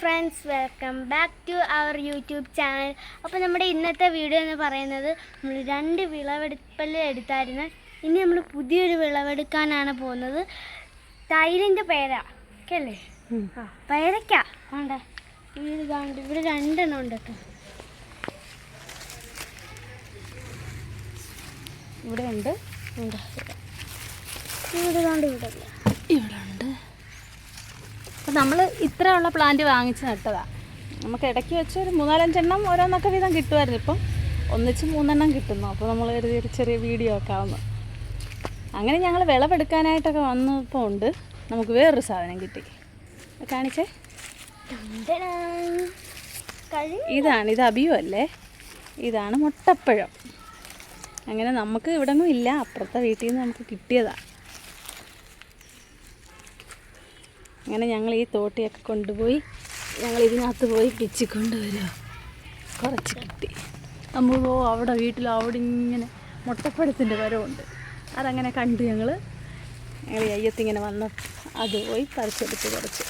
Friends welcome back to our YouTube channel അപ്പോൾ നമ്മുടെ ഇന്നത്തെ വീഡിയോ എന്ന് പറയുന്നത് നമ്മൾ രണ്ട് വിളവെടുപ്പൽ എടുത്തായിരുന്നു. ഇനി നമ്മൾ പുതിയൊരു വിളവെടുക്കാനാണ് പോകുന്നത്. തൈരിന്റെ പേര ഒക്കെ അല്ലേ? ആ പേരയ്ക്ക. വേണ്ട. വീട് കാണുന്നുണ്ട് ഇവിടെ രണ്ടെണ്ണം ഉണ്ട് കേട്ടോ. ഇവിടെ ഉണ്ട്. ഉണ്ട് ഇവിടെ കാണ്ട് ഇവിടെ ഇവിടെ. ഉണ്ട് അപ്പം നമ്മൾ ഇത്രയുള്ള പ്ലാന്റ് വാങ്ങിച്ച് നട്ടതാണ് നമുക്ക് ഇടയ്ക്ക് വെച്ച് ഒരു മൂന്നാലഞ്ചെണ്ണം ഓരോന്നൊക്കെ വീതം കിട്ടുമായിരുന്നു. ഇപ്പം ഒന്നിച്ച് മൂന്നെണ്ണം കിട്ടുന്നു. അപ്പോൾ നമ്മൾ ഒരു ചെറിയ വീഡിയോ ഒക്കെ ആവുന്നു. അങ്ങനെ ഞങ്ങൾ വിളവെടുക്കാനായിട്ടൊക്കെ വന്നപ്പോൾ ഉണ്ട്. നമുക്ക് വേറൊരു സാധനം കിട്ടി. കാണിച്ചേ. ഇതാണ്. ഇത് അബിയു അല്ലേ? ഇതാണ് മുട്ടപ്പഴം. അങ്ങനെ നമുക്ക് ഇവിടെ ഒന്നും ഇല്ല. അപ്പുറത്തെ വീട്ടിൽ നിന്ന് നമുക്ക് കിട്ടിയതാണ് അങ്ങനെ ഞങ്ങൾ ഈ തോട്ടിയൊക്കെ കൊണ്ടുപോയി ഞങ്ങൾ ഇതിനകത്ത് പോയി പിച്ചിക്കൊണ്ട് വരിക കുറച്ച് കിട്ടി. നമ്മൾ പോ അവിടെ വീട്ടിൽ അവിടെ ഇങ്ങനെ മുട്ടപ്പഴത്തിന്റെ വരവുണ്ട് അതങ്ങനെ കണ്ട് ഞങ്ങൾ ഞങ്ങൾ അയ്യത്തിങ്ങനെ വന്ന് അത് പോയി പറിച്ചെടുത്ത് കുറച്ച്.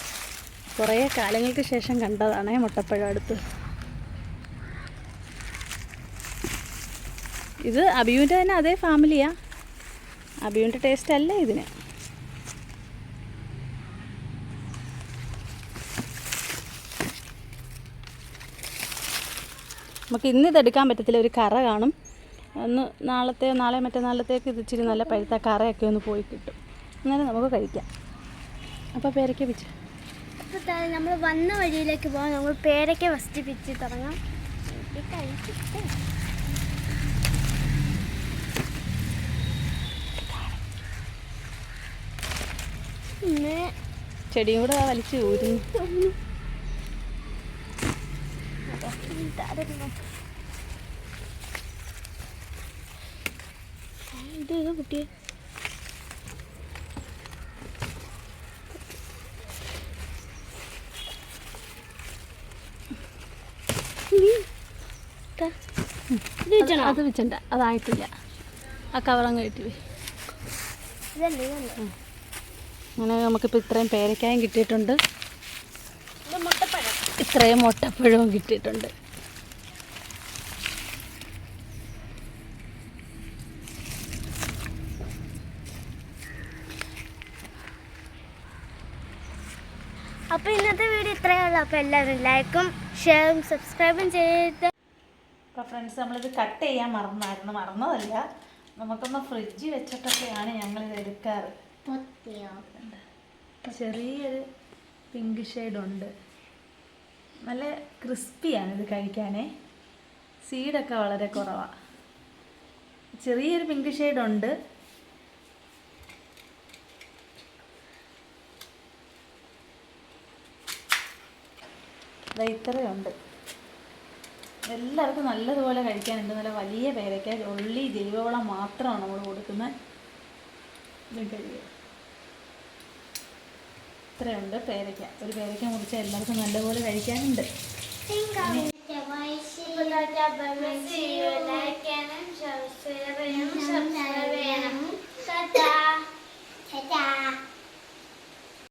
കുറേ കാലങ്ങൾക്ക് ശേഷം കണ്ടതാണ് മുട്ടപ്പഴം അടുത്ത്. ഇത് അബിയുവിന്റെ തന്നെ അതേ ഫാമിലിയാണ് അബിയുവിന്റെ ടേസ്റ്റ് അല്ല ഇതിന്. നമുക്ക് ഇന്ന് ഇതെടുക്കാൻ പറ്റത്തില്ല ഒരു കറ കാണും. ഒന്ന് നാളത്തെ നാളെ മറ്റന്നാളത്തേക്ക് ഇത് ഇച്ചിരി നല്ല പഴുത്ത കറയൊക്കെ ഒന്ന് പോയി കിട്ടും. അങ്ങനെ നമുക്ക് കഴിക്കാം. അപ്പോൾ പേരയ്ക്ക പിച്ച്. അപ്പോൾ നമ്മൾ വന്ന വഴിയിലേക്ക് പോകാം നമ്മൾ പേരയ്ക്ക ഫസ്റ്റ് പിച്ച് തുടങ്ങാം. ചെടിയും കൂടെ വലിച്ചു വലിച്ച് ഊരുന്നു. ഇത് കുട്ടിയെ. അത് വെച്ചണ്ട. അതായിട്ടില്ല ആ കവറങ്ങ് കയറ്റി അങ്ങനെ നമുക്കിപ്പോൾ ഇത്രയും പേരക്കായും കിട്ടിയിട്ടുണ്ട്. ഇത്രയും മുട്ടപ്പഴവും കിട്ടിയിട്ടുണ്ട്. അപ്പോൾ ഇന്നത്തെ വീഡിയോ ഇത്രയേ ഉള്ളൂ. അപ്പോൾ എല്ലാവരും ലൈക്കും ഷെയറും സബ്സ്ക്രൈബും ചെയ്ത് അപ്പോൾ ഫ്രണ്ട്സ് നമ്മളിത് കട്ട് ചെയ്യാൻ മറന്നായിരുന്നു. മറന്നതല്ല. നമുക്കൊന്ന് ഫ്രിഡ്ജ് വെച്ചിട്ടൊക്കെയാണ് ഞങ്ങളിത് എടുക്കാറ്. ചെറിയൊരു പിങ്ക് ഷെയ്ഡുണ്ട് നല്ല ക്രിസ്പിയാണ് ഇത് കഴിക്കാനേ. സീഡൊക്കെ വളരെ കുറവാണ് ചെറിയൊരു പിങ്ക് ഷെയ്ഡുണ്ട്. ഉണ്ട് ഇത്രയുണ്ട്. എല്ലാവർക്കും നല്ലതുപോലെ കഴിക്കാനുണ്ട് നല്ല വലിയ പേരയ്ക്ക ഉള്ളി ജൈവവളം മാത്രമാണ് നമ്മൾ കൊടുക്കുന്നത്. ഇത് കഴിയുക ഇത്രയുണ്ട്. പേരയ്ക്ക. ഒരു പേരയ്ക്ക മുറിച്ച് എല്ലാവർക്കും നല്ലപോലെ കഴിക്കാനുണ്ട്.